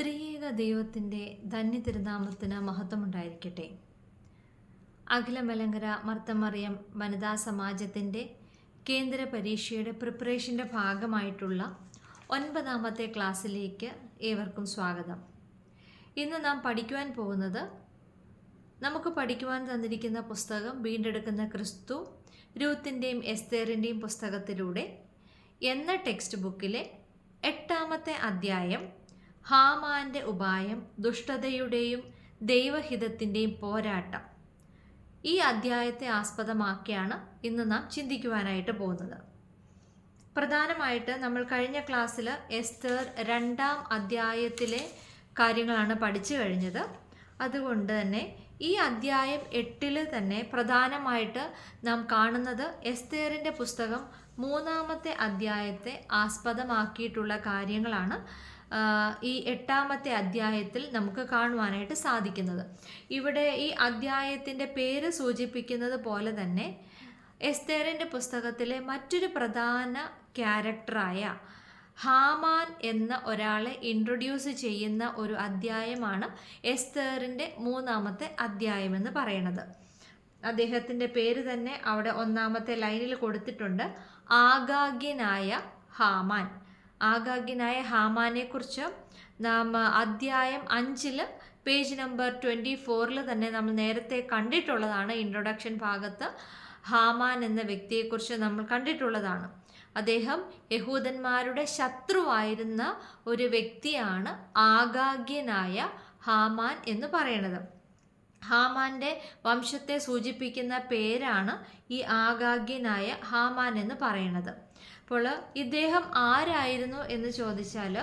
ത്രിയേക ദൈവത്തിന്റെ ധന്യതിരുനാമത്തിന് മഹത്വമുണ്ടായിരിക്കട്ടെ. അഖിലമലങ്കര മർത്തമറിയം വനിതാ സമാജത്തിന്റെ കേന്ദ്ര പരീക്ഷയുടെ പ്രിപ്പറേഷന്റെ ഭാഗമായിട്ടുള്ള ഒൻപതാമത്തെ ക്ലാസ്സിലേക്ക് ഏവർക്കും സ്വാഗതം. ഇന്ന് നാം പഠിക്കുവാൻ പോകുന്നത് നമുക്ക് പഠിക്കുവാൻ തന്നിരിക്കുന്ന പുസ്തകം വീണ്ടെടുക്കുന്ന ക്രിസ്തു രൂത്തിന്റെയും എസ്തേറിന്റെയും പുസ്തകത്തിലൂടെ എന്ന ടെക്സ്റ്റ് ബുക്കിലെ എട്ടാമത്തെ അധ്യായം ഹാമാന്റെ ഉപായം ദുഷ്ടതയുടെയും ദൈവഹിതത്തിന്റെയും പോരാട്ടം. ഈ അധ്യായത്തെ ആസ്പദമാക്കിയാണ് ഇന്ന് നാം ചിന്തിക്കുവാനായിട്ട് പോകുന്നത്. പ്രധാനമായിട്ട് നമ്മൾ കഴിഞ്ഞ ക്ലാസ്സിൽ എസ്തർ രണ്ടാം അധ്യായത്തിലെ കാര്യങ്ങളാണ് പഠിച്ചു കഴിഞ്ഞത്. അതുകൊണ്ട് തന്നെ ഈ അധ്യായം എട്ടിൽ തന്നെ പ്രധാനമായിട്ട് നാം കാണുന്നത് എസ്തേറിന്റെ പുസ്തകം മൂന്നാമത്തെ അധ്യായത്തെ ആസ്പദമാക്കിയിട്ടുള്ള കാര്യങ്ങളാണ്. ഈ എട്ടാമത്തെ അധ്യായത്തിൽ നമുക്ക് കാണുവാനായിട്ട് സാധിക്കുന്നത്. ഇവിടെ ഈ അധ്യായത്തിന്റെ പേര് സൂചിപ്പിക്കുന്നത് പോലെ തന്നെ എസ്തേറിന്റെ പുസ്തകത്തിലെ മറ്റൊരു പ്രധാന ക്യാരക്ടറായ ഹാമാൻ എന്ന ഒരാളെ ഇൻട്രൊഡ്യൂസ് ചെയ്യുന്ന ഒരു അധ്യായമാണ് എസ്തേറിന്റെ മൂന്നാമത്തെ അധ്യായം എന്ന് പറയുന്നത്. അദ്ദേഹത്തിന്റെ പേര് തന്നെ അവിടെ ഒന്നാമത്തെ ലൈനിൽ കൊടുത്തിട്ടുണ്ട്. ആഗാഗ്യനായ ഹാമാൻ. ആഗാഗ്യനായ ഹാമാനെ കുറിച്ച് നാം അധ്യായം അഞ്ചിൽ പേജ് നമ്പർ ട്വന്റി ഫോറിൽ തന്നെ നമ്മൾ നേരത്തെ കണ്ടിട്ടുള്ളതാണ് ഇൻട്രൊഡക്ഷൻ ഭാഗത്ത് ഹാമാൻ എന്ന വ്യക്തിയെക്കുറിച്ച് നമ്മൾ കണ്ടിട്ടുള്ളതാണ്. അദ്ദേഹം യഹൂദന്മാരുടെ ശത്രുവായിരുന്ന ഒരു വ്യക്തിയാണ് ആഗാഗ്യനായ ഹാമാൻ എന്ന് പറയുന്നത് ഹാമാന്റെ വംശത്തെ സൂചിപ്പിക്കുന്ന പേരാണ് ഈ ആഗാഗ്യനായ ഹാമാൻ എന്ന് പറയുന്നത് അപ്പോൾ ഇദ്ദേഹം ആരായിരുന്നു എന്ന് ചോദിച്ചാൽ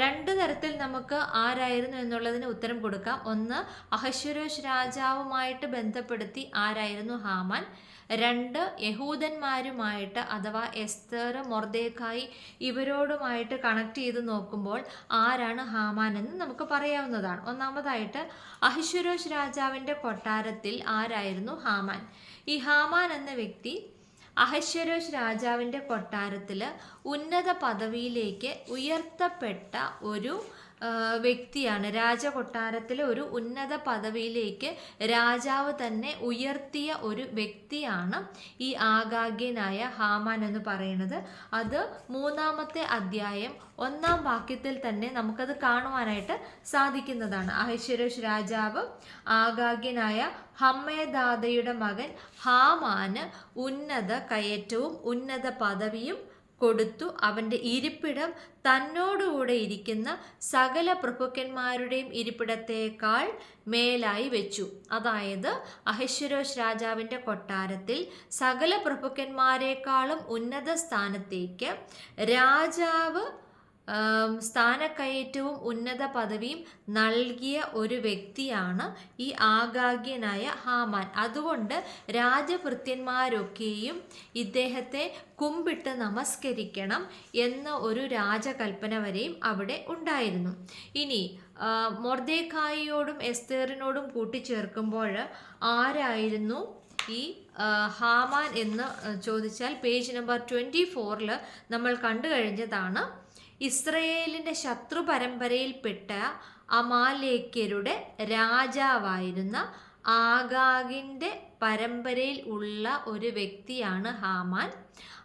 രണ്ട് തരത്തിൽ നമുക്ക് ആരായിരുന്നു എന്നുള്ളതിന് ഉത്തരം കൊടുക്കാം. ഒന്ന് അഹശ്വരോഷ് രാജാവുമായിട്ട് ബന്ധപ്പെടുത്തി ആരായിരുന്നു ഹാമാൻ? രണ്ട് യഹൂദന്മാരുമായിട്ട് അഥവാ എസ്തർ മൊർദേക്കായി ഇവരോടുമായിട്ട് കണക്ട് ചെയ്ത് നോക്കുമ്പോൾ ആരാണ് ഹാമാൻ എന്ന് നമുക്ക് പറയാവുന്നതാണ്. ഒന്നാമതായിട്ട് അഹിശ്വരോഷ് രാജാവിന്റെ കൊട്ടാരത്തിൽ ആരായിരുന്നു ഹാമാൻ? ഈ ഹാമാൻ എന്ന വ്യക്തി അഹശ്വരോഷ് രാജാവിന്റെ കൊട്ടാരത്തിൽ ഉന്നത പദവിയിലേക്ക് ഉയർത്തപ്പെട്ട ഒരു വ്യക്തിയാണ്. രാജകൊട്ടാരത്തിലെ ഒരു ഉന്നത പദവിയിലേക്ക് രാജാവ് തന്നെ ഉയർത്തിയ ഒരു വ്യക്തിയാണ് ഈ ആഗാഗ്യനായ ഹാമാൻ എന്ന് പറയുന്നത്. അത് മൂന്നാമത്തെ അധ്യായം ഒന്നാം വാക്യത്തിൽ തന്നെ നമുക്കത് കാണുവാനായിട്ട് സാധിക്കുന്നതാണ്. അഹശ്വരോഷ് രാജാവ് ആഗാഗ്യനായ ഹമ്മേദാദയുടെ മകൻ ഹാമാന് ഉന്നത കയറ്റവും ഉന്നത പദവിയും കൊടുത്തു. അവന്റെ ഇരിപ്പിടം തന്നോടുകൂടെ ഇരിക്കുന്ന സകല പ്രഭുക്കന്മാരുടെയും ഇരിപ്പിടത്തേക്കാൾ മേലായി വെച്ചു. അതായത് അഹശ്വരോഷ് രാജാവിന്റെ കൊട്ടാരത്തിൽ സകല പ്രഭുക്കന്മാരെക്കാളും ഉന്നത സ്ഥാനത്തേക്ക് രാജാവ് സ്ഥാനക്കയറ്റവും ഉന്നത പദവിയും നൽകിയ ഒരു വ്യക്തിയാണ് ഈ ആഗാഗ്യനായ ഹാമാൻ. അതുകൊണ്ട് രാജഭൃത്യന്മാരൊക്കെയും ഇദ്ദേഹത്തെ കുമ്പിട്ട് നമസ്കരിക്കണം എന്ന ഒരു രാജകൽപ്പന വരെയും അവിടെ ഉണ്ടായിരുന്നു. ഇനി മൊർദേഖായിയോടും എസ്തേറിനോടും കൂട്ടിച്ചേർക്കുമ്പോൾ ആരായിരുന്നു ഈ ഹാമാൻ എന്ന് ചോദിച്ചാൽ പേജ് നമ്പർ ട്വന്റി ഫോറിൽ നമ്മൾ കണ്ടു കഴിഞ്ഞതാണ്. ഇസ്രയേലിന്റെ ശത്രു പരമ്പരയിൽപ്പെട്ട അമാലേക്യരുടെ രാജാവായിരുന്ന ആഗാഗിന്റെ പരമ്പരയിൽ ഉള്ള ഒരു വ്യക്തിയാണ് ഹാമാൻ.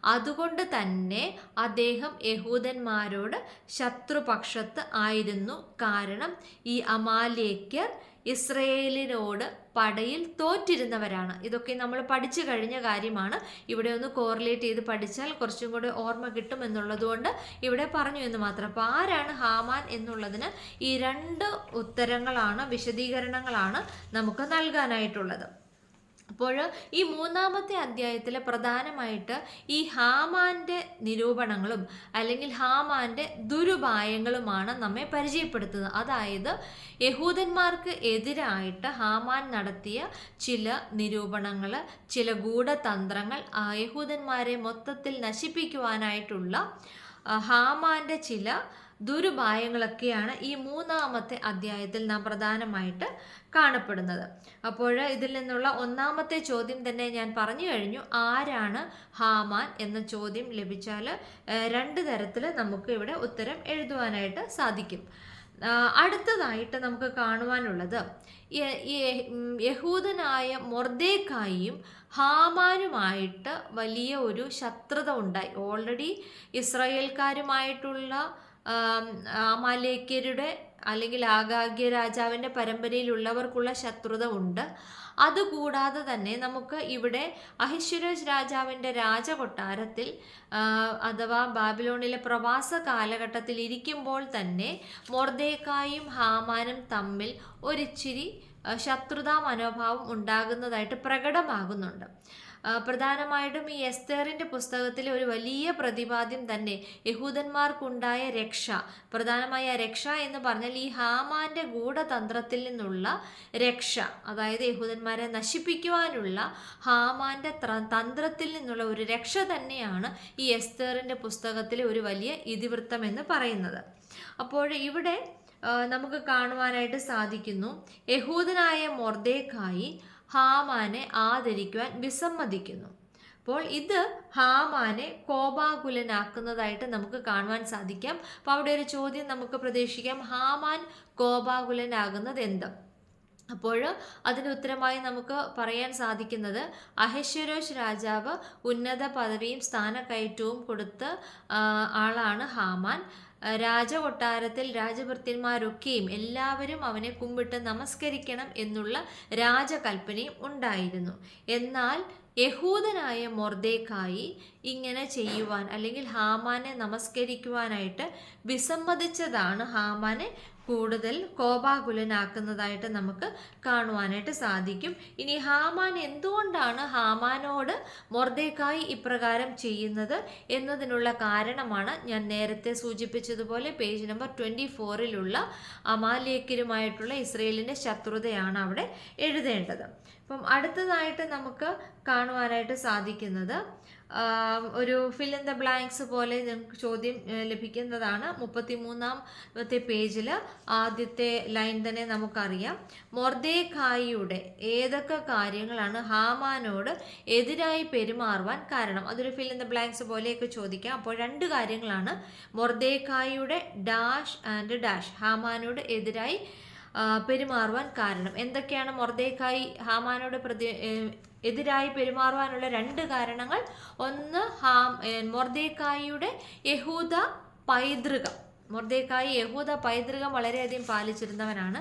അതുകൊണ്ട് തന്നെ അദ്ദേഹം യഹൂദന്മാരോട് ശത്രുപക്ഷത്ത് ആയിരുന്നു. കാരണം ഈ അമാലേക്യർ ഇസ്രയേലിനോട് പടയിൽ തോറ്റിരുന്നവരാണ്. ഇതൊക്കെ നമ്മൾ പഠിച്ചു കഴിഞ്ഞ കാര്യമാണ്. ഇവിടെ ഒന്ന് കോറിലേറ്റ് ചെയ്ത് പഠിച്ചാൽ കുറച്ചും കൂടെ ഓർമ്മ കിട്ടും എന്നുള്ളതുകൊണ്ട് ഇവിടെ പറഞ്ഞു എന്ന് മാത്രം. അപ്പോൾ ആരാണ് ഹാമാൻ എന്നുള്ളതിന് ഈ രണ്ട് ഉത്തരങ്ങളാണ് വിശദീകരണങ്ങളാണ് നമുക്ക് നൽകാനായിട്ടുള്ളത്. അപ്പോൾ ഈ മൂന്നാമത്തെ അധ്യായത്തിൽ പ്രധാനമായിട്ട് ഈ ഹാമാന്റെ നിരൂപണങ്ങളും അല്ലെങ്കിൽ ഹാമാന്റെ ദുരുപായങ്ങളുമാണ് നമ്മെ പരിചയപ്പെടുത്തുന്നത്. അതായത് യഹൂദന്മാർക്ക് എതിരായിട്ട് ഹാമാൻ നടത്തിയ ചില നിരൂപണങ്ങൾ ചില ഗൂഢതന്ത്രങ്ങൾ യഹൂദന്മാരെ മൊത്തത്തിൽ നശിപ്പിക്കുവാനായിട്ടുള്ള ഹാമാന്റെ ചില ദുരുപായങ്ങളൊക്കെയാണ് ഈ മൂന്നാമത്തെ അധ്യായത്തിൽ നാം പ്രധാനമായിട്ട് കാണപ്പെടുന്നത്. അപ്പോൾ ഇതിൽ നിന്നുള്ള ഒന്നാമത്തെ ചോദ്യം തന്നെ ഞാൻ പറഞ്ഞു കഴിഞ്ഞു. ആരാണ് ഹാമാൻ എന്ന ചോദ്യം ലഭിച്ചാൽ രണ്ട് തരത്തിൽ നമുക്ക് ഇവിടെ ഉത്തരം എഴുതുവാനായിട്ട് സാധിക്കും. അടുത്തതായിട്ട് നമുക്ക് കാണുവാനുള്ളത് യഹൂദനായ മൊർദേക്കായും ഹാമാനുമായിട്ട് വലിയ ഒരു ശത്രുത ഉണ്ടായി. ഓൾറെഡി ഇസ്രായേൽക്കാരുമായിട്ടുള്ള ആം, അമാലേക്യരുടെ അല്ലെങ്കിൽ ആഗാഗ്യ രാജാവിന്റെ പരമ്പരയിലുള്ളവർക്കുള്ള ശത്രുത ഉണ്ട് അതുകൂടാതെ തന്നെ നമുക്ക് ഇവിടെ അഹിശ്വരോസ് രാജാവിന്റെ രാജകൊട്ടാരത്തിൽ അഥവാ ബാബിലോണിലെ പ്രവാസ കാലഘട്ടത്തിൽ ഇരിക്കുമ്പോൾ തന്നെ മൊർദേക്കായും ഹാമാനും തമ്മിൽ ഒരിച്ചിരി ശത്രുതാ മനോഭാവം ഉണ്ടാകുന്നതായിട്ട് പ്രകടമാകുന്നുണ്ട്. പ്രധാനമായിട്ടും ഈ എസ്തേറിന്റെ പുസ്തകത്തിലെ ഒരു വലിയ പ്രതിപാദ്യം തന്നെ യഹൂദന്മാർക്കുണ്ടായ രക്ഷ. പ്രധാനമായ രക്ഷ എന്ന് പറഞ്ഞാൽ ഈ ഹാമാന്റെ ഗൂഢതന്ത്രത്തിൽ നിന്നുള്ള രക്ഷ. അതായത് യഹൂദന്മാരെ നശിപ്പിക്കുവാനുള്ള ഹാമാന്റെ തന്ത്രത്തിൽ നിന്നുള്ള ഒരു രക്ഷ തന്നെയാണ് ഈ എസ്തേറിന്റെ പുസ്തകത്തിലെ ഒരു വലിയ ഇതിവൃത്തം എന്ന് പറയുന്നത്. അപ്പോൾ ഇവിടെ നമുക്ക് കാണുവാനായിട്ട് സാധിക്കുന്നു യഹൂദനായ മൊർദേക്കായി ഹാമാനെ ആദരിക്കുവാൻ വിസമ്മതിക്കുന്നു. അപ്പോൾ ഇത് ഹാമാനെ കോപാകുലനാക്കുന്നതായിട്ട് നമുക്ക് കാണുവാൻ സാധിക്കാം. അപ്പോൾ അവിടെ ഒരു ചോദ്യം നമുക്ക് പ്രതീക്ഷിക്കാം. ഹാമാൻ കോപാകുലനാകുന്നത് എന്ത്? അപ്പോൾ അതിന് ഉത്തരമായി നമുക്ക് പറയാൻ സാധിക്കുന്നത് അഹശ്വരോഷ് രാജാവ് ഉന്നത പദവിയും സ്ഥാനക്കയറ്റവും കൊടുത്ത ആളാണ് ഹാമാൻ. രാജകൊട്ടാരത്തിൽ രാജഭൃത്യന്മാരൊക്കെയും എല്ലാവരും അവനെ കുമ്പിട്ട് നമസ്കരിക്കണം എന്നുള്ള രാജകൽപ്പനയും ഉണ്ടായിരുന്നു. എന്നാൽ യഹൂദനായ മൊർദേക്കായി ഇങ്ങനെ ചെയ്യുവാൻ അല്ലെങ്കിൽ ഹാമാനെ നമസ്കരിക്കുവാനായിട്ട് വിസമ്മതിച്ചതാണ് ഹാമാനെ കൂടുതൽ കോപാകുലനാക്കുന്നതായിട്ട് നമുക്ക് കാണുവാനായിട്ട് സാധിക്കും. ഇനി ഹാമാൻ എന്തുകൊണ്ടാണ് ഹാമാനോട് മൊർദേക്കായി ഇപ്രകാരം ചെയ്യുന്നത് എന്നതിനുള്ള കാരണമാണ് ഞാൻ നേരത്തെ സൂചിപ്പിച്ചതുപോലെ പേജ് നമ്പർ ട്വന്റി ഫോറിലുള്ള അമാലേക്കരുമായിട്ടുള്ള ഇസ്രയേലിന്റെ ശത്രുതയാണ് അവിടെ എഴുതേണ്ടത്. അപ്പം അടുത്തതായിട്ട് നമുക്ക് കാണുവാനായിട്ട് സാധിക്കുന്നത് ഒരു ഫിൽ ഇൻ ദ ബ്ലാങ്ക്സ് പോലെ നിങ്ങൾക്ക് ചോദ്യം ലഭിക്കുന്നതാണ്. മുപ്പത്തി മൂന്നാമത്തെ പേജിൽ ആദ്യത്തെ ലൈൻ തന്നെ നമുക്കറിയാം. മൊർദേഖായിയുടെ ഏതൊക്കെ കാര്യങ്ങളാണ് ഹാമാനോട് എതിരായി പെരുമാറുവാൻ കാരണം? അതൊരു ഫിൽ ഇൻ ദ ബ്ലാങ്ക്സ് പോലെയൊക്കെ ചോദിക്കാം. അപ്പോൾ രണ്ട് കാര്യങ്ങളാണ്. മൊർദേഖായിയുടെ ഡാഷ് ആൻഡ് ഡാഷ് ഹാമാനോട് എതിരായി പെരുമാറുവാൻ കാരണം. എന്തൊക്കെയാണ് മൊർദേഖായി ഹാമാനോട് പ്രതി എതിരായി പെരുമാറുവാനുള്ള രണ്ട് കാരണങ്ങൾ. ഒന്ന് ഹാം മൊർദേക്കായിയുടെ യഹൂദ പൈതൃകം. മൊർദേക്കായി യഹൂദ പൈതൃകം വളരെയധികം പാലിച്ചിരുന്നവനാണ്.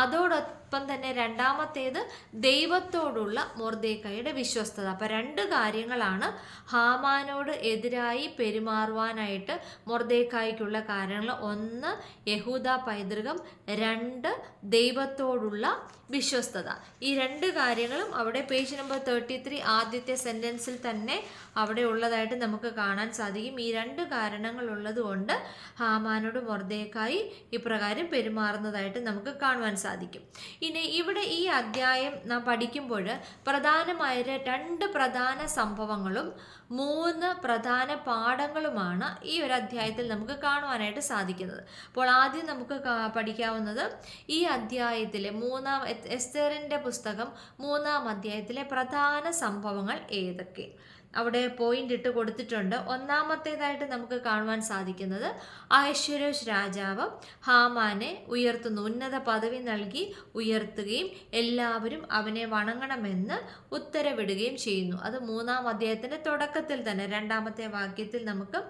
അതോടൊപ്പം തന്നെ രണ്ടാമത്തേത് ദൈവത്തോടുള്ള മൊർദേക്കായിയുടെ വിശ്വസ്തത. അപ്പം രണ്ട് കാര്യങ്ങളാണ് ഹാമാനോട് എതിരായി പെരുമാറുവാനായിട്ട് മൊർദേക്കായിക്കുള്ള കാരണങ്ങൾ. ഒന്ന് യഹൂദ പൈതൃകം രണ്ട് ദൈവത്തോടുള്ള വിശ്വസ്തത. ഈ രണ്ട് കാര്യങ്ങളും അവിടെ പേജ് നമ്പർ തേർട്ടി ത്രീ ആദ്യത്തെ സെന്റൻസിൽ തന്നെ അവിടെ ഉള്ളതായിട്ട് നമുക്ക് കാണാൻ സാധിക്കും. ഈ രണ്ട് കാരണങ്ങൾ ഉള്ളതുകൊണ്ട് ഹാമാനോട് മൊർദേക്കായി ഇപ്രകാരം പെരുമാറുന്നതായിട്ട് നമുക്ക് കാണുവാൻ സാധിക്കും. ഇനി ഇവിടെ ഈ അധ്യായം നാം പഠിക്കുമ്പോൾ പ്രധാനമായ രണ്ട് പ്രധാന സംഭവങ്ങളും മൂന്ന് പ്രധാന പാഠങ്ങളുമാണ് ഈ ഒരു അധ്യായത്തിൽ നമുക്ക് കാണുവാനായിട്ട് സാധിക്കുന്നത്. അപ്പോൾ ആദ്യം നമുക്ക് പഠിക്കാവുന്നത് ഈ അധ്യായത്തിലെ മൂന്നാം എസ്- എസ്തേറിന്റെ പുസ്തകം മൂന്നാം അധ്യായത്തിലെ പ്രധാന സംഭവങ്ങൾ ഏതൊക്കെ? അവിടെ പോയിന്റ് ഇട്ട് കൊടുത്തിട്ടുണ്ട്. ഒന്നാമത്തേതായിട്ട് നമുക്ക് കാണുവാൻ സാധിക്കുന്നത് ഐശ്വര്യഷ് രാജാവ് ഹാമാനെ ഉയർത്തുന്നു. ഉന്നത പദവി നൽകി ഉയർത്തുകയും എല്ലാവരും അവനെ വണങ്ങണമെന്ന് ഉത്തരവിടുകയും ചെയ്യുന്നു. അത് മൂന്നാം അധ്യായത്തിന്റെ തുടക്കത്തിൽ തന്നെ രണ്ടാമത്തെ വാക്യത്തിൽ നമുക്ക്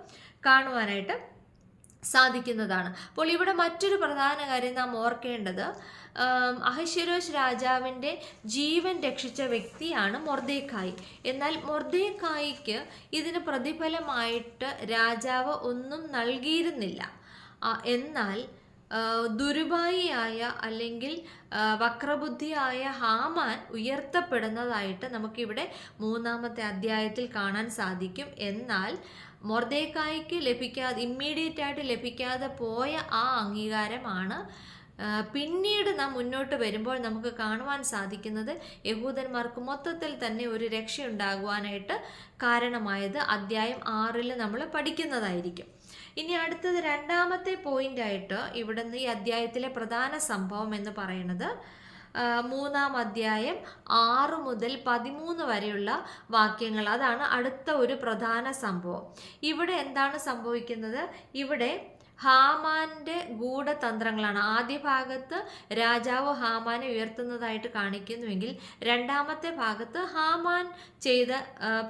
കാണുവാനായിട്ട് സാധിക്കുന്നതാണ്. അപ്പോൾ ഇവിടെ മറ്റൊരു പ്രധാന കാര്യം നാം ഓർക്കേണ്ടത് അഹശ്വരോഷ് രാജാവിന്റെ ജീവൻ രക്ഷിച്ച വ്യക്തിയാണ് മൊർദേക്കായി എന്നാൽ മൊർദേക്കായിക്ക് ഇതിന് പ്രതിഫലമായിട്ട് രാജാവ് ഒന്നും നൽകിയിരുന്നില്ല. എന്നാൽ ആ, ദുരുപായിയായ അല്ലെങ്കിൽ വക്രബുദ്ധിയായ ഹാമാൻ ഉയർത്തപ്പെടുന്നതായിട്ട് നമുക്കിവിടെ മൂന്നാമത്തെ അധ്യായത്തിൽ കാണാൻ സാധിക്കും. എന്നാൽ മൊർദേക്കായ്ക്ക് ലഭിക്കാതെ ഇമ്മീഡിയറ്റ് ആയിട്ട് ലഭിക്കാതെ പോയ ആ അംഗീകാരമാണ് പിന്നീട് നാം മുന്നോട്ട് വരുമ്പോൾ നമുക്ക് കാണുവാൻ സാധിക്കുന്നത് യഹൂദന്മാർക്ക് മൊത്തത്തിൽ തന്നെ ഒരു രക്ഷയുണ്ടാകുവാനായിട്ട് കാരണമായത് അധ്യായം ആറിൽ നമ്മൾ പഠിക്കുന്നതായിരിക്കും. ഇനി അടുത്തത് രണ്ടാമത്തെ പോയിന്റ് ആയിട്ട് ഇവിടുന്ന് ഈ അധ്യായത്തിലെ പ്രധാന സംഭവം എന്ന് പറയുന്നത് മൂന്നാം അധ്യായം ആറ് മുതൽ പതിമൂന്ന് വരെയുള്ള വാക്യങ്ങൾ. അതാണ് അടുത്ത ഒരു പ്രധാന സംഭവം. ഇവിടെ എന്താണ് സംഭവിക്കുന്നത്? ഇവിടെ ഹാമാന്റെ ഗൂഢതന്ത്രങ്ങളാണ്. ആദ്യ ഭാഗത്ത് രാജാവ് ഹാമാനെ ഉയർത്തുന്നതായിട്ട് കാണിക്കുന്നുവെങ്കിൽ രണ്ടാമത്തെ ഭാഗത്ത് ഹാമാൻ ചെയ്ത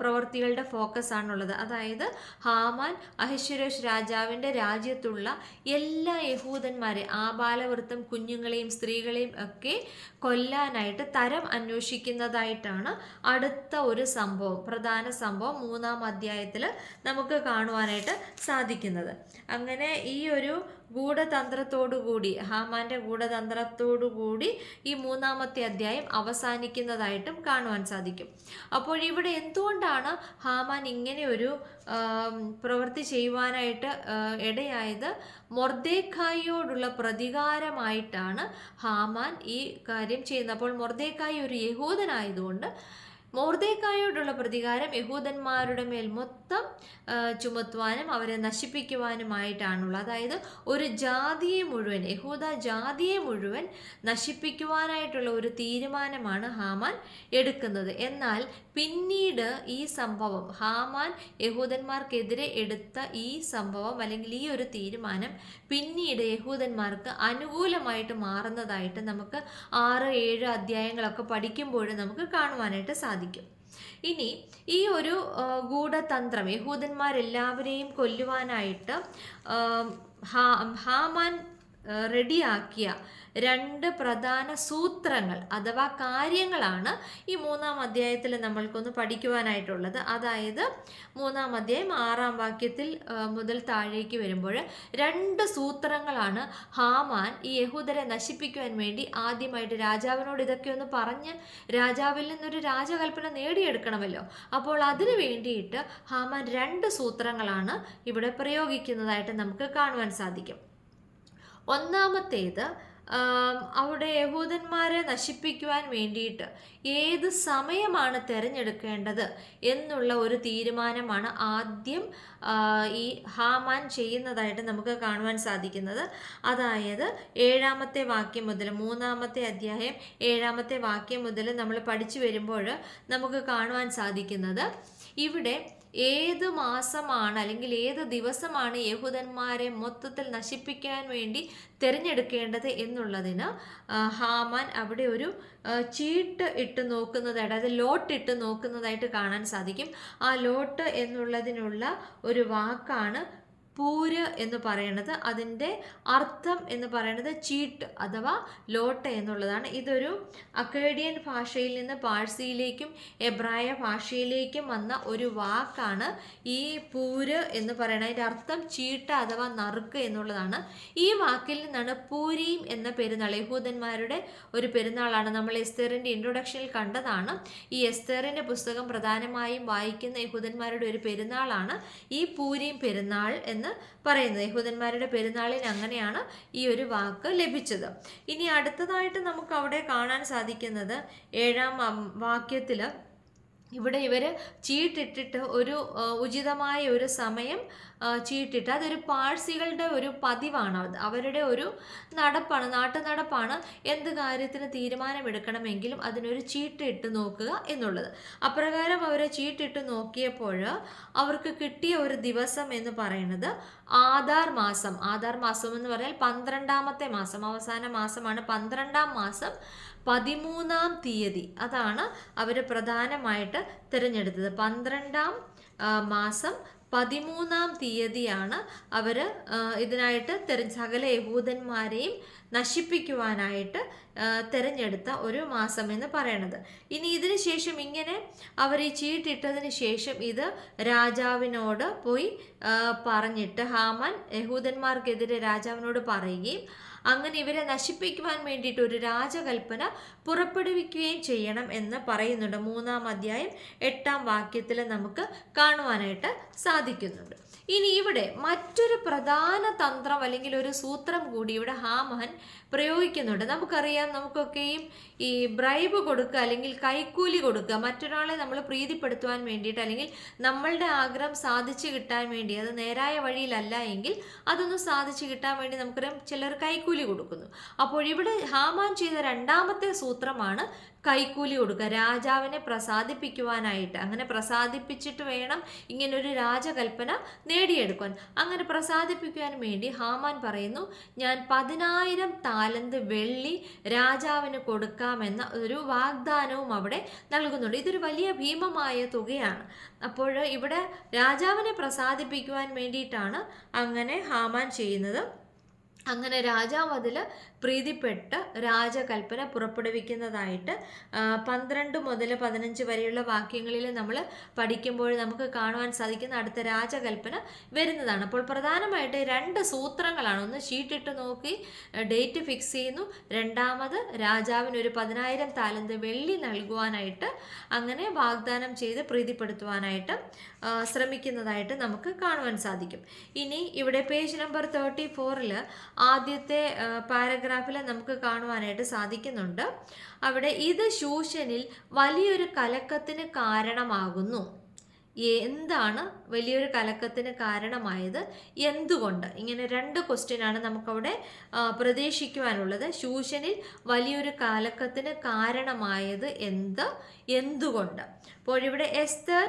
പ്രവൃത്തികളുടെ ഫോക്കസ് ആണുള്ളത്. അതായത് ഹാമാൻ അഹിശ്വരേഷ് രാജാവിന്റെ രാജ്യത്തുള്ള എല്ലാ യഹൂദന്മാരെ ആബാലവൃത്തം കുഞ്ഞുങ്ങളെയും സ്ത്രീകളെയും ഒക്കെ കൊല്ലാനായിട്ട് തരം അന്വേഷിക്കുന്നതായിട്ടാണ് അടുത്ത ഒരു സംഭവം പ്രധാന സംഭവം മൂന്നാം അധ്യായത്തിൽ നമുക്ക് കാണുവാനായിട്ട് സാധിക്കുന്നത്. അങ്ങനെ ഈ ഒരു ഗൂഢതന്ത്രത്തോടുകൂടി ഹാമാന്റെ ഗൂഢതന്ത്രത്തോടുകൂടി ഈ മൂന്നാമത്തെ അധ്യായം അവസാനിക്കുന്നതായിട്ടും കാണുവാൻ സാധിക്കും. അപ്പോൾ ഇവിടെ എന്തുകൊണ്ടാണ് ഹാമാൻ ഇങ്ങനെ ഒരു പ്രവൃത്തി ചെയ്യുവാനായിട്ട് ഇടയായത്? മൊർദേക്കായിയോടുള്ള പ്രതികാരമായിട്ടാണ് ഹാമാൻ ഈ കാര്യം ചെയ്യുന്നത്. അപ്പോൾ മൊർദേക്കായി ഒരു യഹൂദനായതുകൊണ്ട് മോർദേക്കായോടുള്ള പ്രതികാരം യഹൂദന്മാരുടെ മേൽ മൊത്തം ചുമത്തുവാനും അവരെ നശിപ്പിക്കുവാനുമായിട്ടാണുള്ളത്. അതായത് ഒരു ജാതിയെ മുഴുവൻ യഹൂദ ജാതിയെ മുഴുവൻ നശിപ്പിക്കുവാനായിട്ടുള്ള ഒരു തീരുമാനമാണ് ഹാമാൻ എടുക്കുന്നത്. എന്നാൽ പിന്നീട് ഈ സംഭവം ഹാമാൻ യഹൂദന്മാർക്കെതിരെ എടുത്ത ഈ സംഭവം അല്ലെങ്കിൽ ഈ ഒരു തീരുമാനം പിന്നീട് യഹൂദന്മാർക്ക് അനുകൂലമായിട്ട് മാറുന്നതായിട്ട് നമുക്ക് ആറ് ഏഴ് അധ്യായങ്ങളൊക്കെ പഠിക്കുമ്പോൾ നമുക്ക് കാണുവാനായിട്ട് സാധിക്കും. ഇനി ഈ ഒരു ഗൂഢതന്ത്രം യഹൂദന്മാരെല്ലാവരെയും കൊല്ലുവാനായിട്ട് ഹാമാൻ റെഡിയാക്കിയ രണ്ട് പ്രധാന സൂത്രങ്ങൾ അഥവാ കാര്യങ്ങളാണ് ഈ മൂന്നാം അധ്യായത്തിൽ നമ്മൾക്കൊന്ന് പഠിക്കുവാനായിട്ടുള്ളത്. അതായത് മൂന്നാം അധ്യായം ആറാം വാക്യത്തിൽ മുതൽ താഴേക്ക് വരുമ്പോൾ രണ്ട് സൂത്രങ്ങളാണ് ഹാമാൻ ഈ യഹൂദരെ നശിപ്പിക്കുവാൻ വേണ്ടി ആദ്യമായിട്ട് രാജാവിനോട് ഇതൊക്കെ ഒന്ന് പറഞ്ഞ് രാജാവിൽ നിന്നൊരു രാജകൽപ്പന നേടിയെടുക്കണമല്ലോ. അപ്പോൾ അതിനു വേണ്ടിയിട്ട് ഹാമാൻ രണ്ട് സൂത്രങ്ങളാണ് ഇവിടെ പ്രയോഗിക്കുന്നതായിട്ട് നമുക്ക് കാണുവാൻ സാധിക്കും. ഒന്നാമത്തേത് അവിടെ യഹൂദന്മാരെ നശിപ്പിക്കുവാൻ വേണ്ടിയിട്ട് ഏത് സമയമാണ് തിരഞ്ഞെടുക്കേണ്ടത് എന്നുള്ള ഒരു തീരുമാനമാണ് ആദ്യം ഈ ഹാമാൻ ചെയ്യുന്നതായിട്ട് നമുക്ക് കാണുവാൻ സാധിക്കുന്നത്. അതായത് ഏഴാമത്തെ വാക്യം മുതൽ മൂന്നാമത്തെ അധ്യായം ഏഴാമത്തെ വാക്യം മുതൽ നമ്മൾ പഠിച്ചു വരുമ്പോൾ നമുക്ക് കാണുവാൻ സാധിക്കുന്നത് ഇവിടെ ഏത് മാസമാണ് അല്ലെങ്കിൽ ഏത് ദിവസമാണ് യഹൂദന്മാരെ മൊത്തത്തിൽ നശിപ്പിക്കാൻ വേണ്ടി തിരഞ്ഞെടുക്കേണ്ടത് എന്നുള്ളതിന് ഹാമാൻ അവിടെ ഒരു ചീട്ട് ഇട്ട് നോക്കുന്നതായിട്ട് അതായത് ലോട്ട് ഇട്ട് നോക്കുന്നതായിട്ട് കാണാൻ സാധിക്കും. ആ ലോട്ട് എന്നുള്ളതിനുള്ള ഒരു വാക്കാണ് പൂര് എന്ന് പറയുന്നത് അതിന്റെ അർത്ഥം എന്ന് പറയുന്നത് ചീട്ട് അഥവാ ലോട്ട എന്നുള്ളതാണ്. ഇതൊരു അക്കേഡിയൻ ഭാഷയിൽ നിന്ന് പാഴ്സിയിലേക്കും എബ്രായ ഭാഷയിലേക്കും വന്ന ഒരു വാക്കാണ് ഈ പൂര് എന്ന് പറയുന്നത് അതിന്റെ അർത്ഥം ചീട്ട അഥവാ നറുക്ക് എന്നുള്ളതാണ്. ഈ വാക്കിൽ നിന്നാണ് പൂരീം എന്ന പെരുന്നാൾ യഹൂദന്മാരുടെ ഒരു പെരുന്നാളാണ്. നമ്മൾ എസ്തേറിന്റെ ഇൻട്രൊഡക്ഷനിൽ കണ്ടതാണ്. ഈ എസ്തേറിന്റെ പുസ്തകം പ്രധാനമായും വായിക്കുന്ന യഹൂദന്മാരുടെ ഒരു പെരുന്നാളാണ് ഈ പൂരീം പെരുന്നാൾ എന്ന് പറയുന്നത്. യഹൂദന്മാരുടെ പെരുന്നാളിന് അങ്ങനെയാണ് ഈ ഒരു വാക്ക് ലഭിച്ചത്. ഇനി അടുത്തതായിട്ട് നമുക്ക് അവിടെ കാണാൻ സാധിക്കുന്നത് ഏഴാം വാക്യത്തിൽ ഇവിടെ ഇവർ ചീട്ടിട്ടിട്ട് ഒരു ഉചിതമായ ഒരു സമയം ചീട്ടിട്ട് അതൊരു പാഴ്സികളുടെ ഒരു പതിവാണ്. അവരുടെ ഒരു നടപ്പാണ് നാട്ടു നടപ്പാണ് എന്ത് കാര്യത്തിന് തീരുമാനമെടുക്കണമെങ്കിലും അതിനൊരു ചീട്ടിട്ട് നോക്കുക എന്നുള്ളത്. അപ്രകാരം അവരെ ചീട്ടിട്ട് നോക്കിയപ്പോൾ അവർക്ക് കിട്ടിയ ഒരു ദിവസം എന്ന് പറയുന്നത് ആധാർ മാസം. ആധാർ മാസം എന്ന് പറഞ്ഞാൽ പന്ത്രണ്ടാമത്തെ മാസം അവസാന മാസമാണ് പന്ത്രണ്ടാം മാസം പതിമൂന്നാം തീയതി. അതാണ് അവർ പ്രധാനമായിട്ട് തിരഞ്ഞെടുത്തത്. പന്ത്രണ്ടാം മാസം പതിമൂന്നാം തീയതിയാണ് അവർ ഇതിനായിട്ട് തെര സകല യഹൂദന്മാരെയും നശിപ്പിക്കുവാനായിട്ട് തിരഞ്ഞെടുത്ത ഒരു മാസം എന്ന് പറയണത്. ഇനി ഇതിന് ശേഷം ഇങ്ങനെ അവർ ഈ ചീട്ടിട്ടതിന് ശേഷം ഇത് രാജാവിനോട് പോയി പറഞ്ഞിട്ട് ഹാമാൻ യഹൂദന്മാർക്കെതിരെ രാജാവിനോട് പറയുകയും അങ്ങനെ ഇവരെ നശിപ്പിക്കുവാൻ വേണ്ടിയിട്ട് ഒരു രാജകൽപ്പന പുറപ്പെടുവിക്കുകയും ചെയ്യണം എന്ന് പറയുന്നുണ്ട്. മൂന്നാം അധ്യായം എട്ടാം വാക്യത്തിൽ നമുക്ക് കാണുവാനായിട്ട് സാധിക്കുന്നുണ്ട്. ഇനി ഇവിടെ മറ്റൊരു പ്രധാന തന്ത്രം അല്ലെങ്കിൽ ഒരു സൂത്രം കൂടി ഇവിടെ ഹാമഹൻ പ്രയോഗിക്കുന്നുണ്ട്. നമുക്കറിയാം നമുക്കൊക്കെയും ഈ ബ്രൈബ് കൊടുക്കുക അല്ലെങ്കിൽ കൈക്കൂലി കൊടുക്കുക മറ്റൊരാളെ നമ്മൾ പ്രീതിപ്പെടുത്തുവാൻ വേണ്ടിയിട്ട് അല്ലെങ്കിൽ നമ്മളുടെ ആഗ്രഹം സാധിച്ചു കിട്ടാൻ വേണ്ടി അത് നേരായ വഴിയിലല്ല എങ്കിൽ അതൊന്നും സാധിച്ചു കിട്ടാൻ വേണ്ടി നമുക്കറിയാം ചിലർ കൈക്കൂലി കൊടുക്കുന്നു. അപ്പോൾ ഇവിടെ ഹാമാൻ ചെയ്ത രണ്ടാമത്തെ സൂത്രമാണ് കൈക്കൂലി കൊടുക്കുക. രാജാവിനെ പ്രസാദിപ്പിക്കുവാനായിട്ട് അങ്ങനെ പ്രസാദിപ്പിച്ചിട്ട് വേണം ഇങ്ങനൊരു രാജകൽപ്പന നേടിയെടുക്കാൻ അങ്ങനെ പ്രസാദിപ്പിക്കുവാൻ വേണ്ടി ഹാമാൻ പറയുന്നു ഞാൻ പതിനായിരം താലന്ത് വെള്ളി രാജാവിന് കൊടുക്കാമെന്ന ഒരു വാഗ്ദാനവും അവിടെ നൽകുന്നുണ്ട്. ഇതൊരു വലിയ ഭീമമായ തുകയാണ്. അപ്പോൾ ഇവിടെ രാജാവിനെ പ്രസാദിപ്പിക്കുവാൻ വേണ്ടിയിട്ടാണ് അങ്ങനെ ഹാമാൻ ചെയ്യുന്നത്. അങ്ങനെ രാജാവ് അതിൽ പ്രീതിപ്പെട്ട് രാജകൽപ്പന പുറപ്പെടുവിക്കുന്നതായിട്ട് പന്ത്രണ്ട് മുതൽ പതിനഞ്ച് വരെയുള്ള വാക്യങ്ങളിൽ നമ്മൾ പഠിക്കുമ്പോൾ നമുക്ക് കാണുവാൻ സാധിക്കുന്ന അടുത്ത രാജകൽപ്പന വരുന്നതാണ്. അപ്പോൾ പ്രധാനമായിട്ട് രണ്ട് സൂത്രങ്ങളാണ്. ഒന്ന് ഷീട്ടിട്ട് നോക്കി ഡേറ്റ് ഫിക്സ് ചെയ്യുന്നു. രണ്ടാമത് രാജാവിന് ഒരു പതിനായിരം താലന്ത് വെള്ളി നൽകുവാനായിട്ട് അങ്ങനെ വാഗ്ദാനം ചെയ്ത് പ്രീതിപ്പെടുത്തുവാനായിട്ട് ശ്രമിക്കുന്നതായിട്ട് നമുക്ക് കാണുവാൻ സാധിക്കും. ഇനി ഇവിടെ പേജ് നമ്പർ തേർട്ടി ഫോറിൽ ആദ്യത്തെ പാരഗ്രാഫിൽ നമുക്ക് കാണുവാനായിട്ട് സാധിക്കുന്നുണ്ട്. അവിടെ ഇത് ശൂഷനിൽ വലിയൊരു കലക്കത്തിന് കാരണമാകുന്നു. എന്താണ് വലിയൊരു കലക്കത്തിന് കാരണമായത്? എന്തുകൊണ്ട്? ഇങ്ങനെ രണ്ട് ക്വസ്റ്റ്യനാണ് നമുക്കവിടെ പ്രതീക്ഷിക്കുവാനുള്ളത്. ശൂഷനിൽ വലിയൊരു കലക്കത്തിന് കാരണമായത് എന്ത്? എന്തുകൊണ്ട്? അപ്പോൾ ഇവിടെ എസ്തർ